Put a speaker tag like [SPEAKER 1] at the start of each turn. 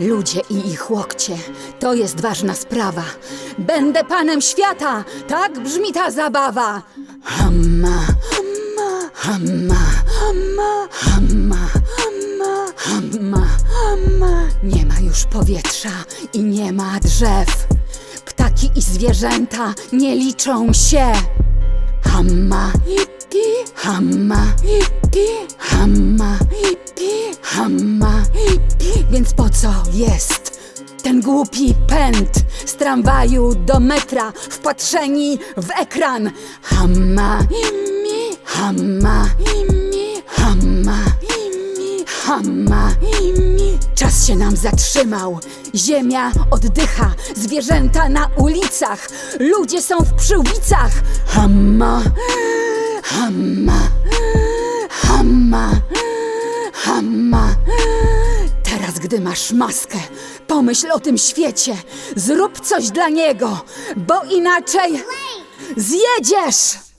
[SPEAKER 1] Ludzie i ich łokcie to jest ważna sprawa. Będę panem świata, tak brzmi ta zabawa. Hamma, hamma, hamma, hamma, hamma, hamma, hamma, hamma. Nie ma już powietrza i nie ma drzew. Ptaki i zwierzęta nie liczą się. Hamma, hamma, hamma, Więc po co jest ten głupi pęd z tramwaju do metra wpatrzeni w ekran? Hamma, hamma, hamma, hamma. Czas się nam zatrzymał, ziemia oddycha, zwierzęta na ulicach, ludzie są w przyłbicach. Hamma, hamma, hamma, hamma. Gdy masz maskę, pomyśl o tym świecie, zrób coś dla niego, bo inaczej zjedziesz!